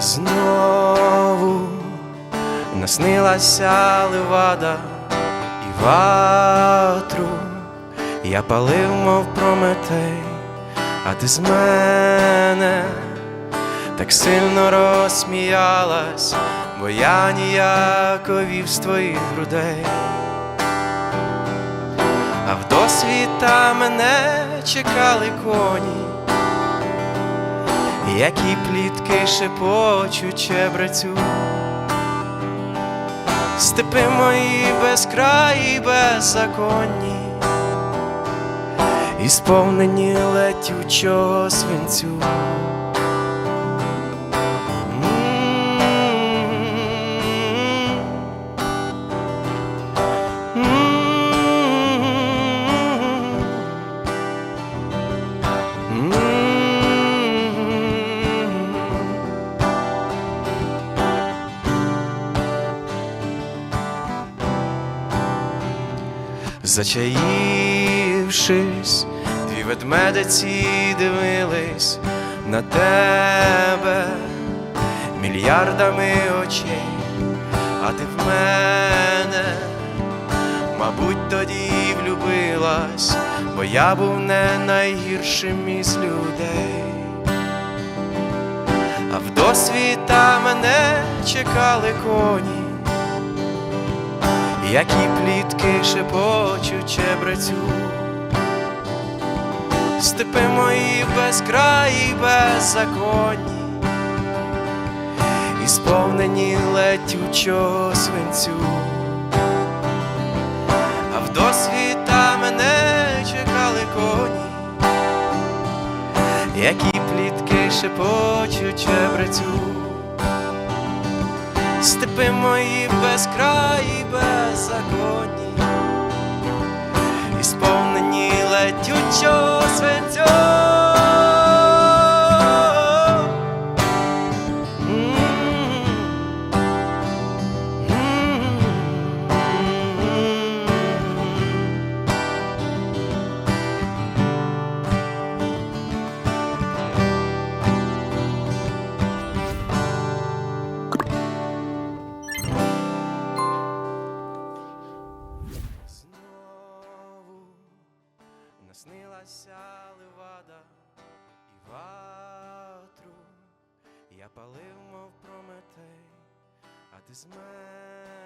Знову наснилася левада і ватру, я палив, мов прометей, а ти з мене так сильно розсміялась, бо я ніяковів з твоїх грудей. А в досвіта мене чекали коні, які плітки шепочуть чебрецю. Степи мої безкраї, беззаконні, і сповнені летючого свинцю. Зачаївшись, дві ведмедиці дивились на тебе мільярдами очей, а ти в мене, мабуть, тоді влюбилась, бо я був не найгіршим із людей. А в досвіта мене чекали коні які плітки шепочуть чебрецю. Степи мої безкраї, беззаконні, і сповнені летючого свинцю. А в досвіта мене чекали коні, які плітки шепочуть чебрецю. Степи мої безкраї, беззаконні, і сповнені летючого свинцю. Наснилася левада і ватру, я палив, мов прометей, а ти з мене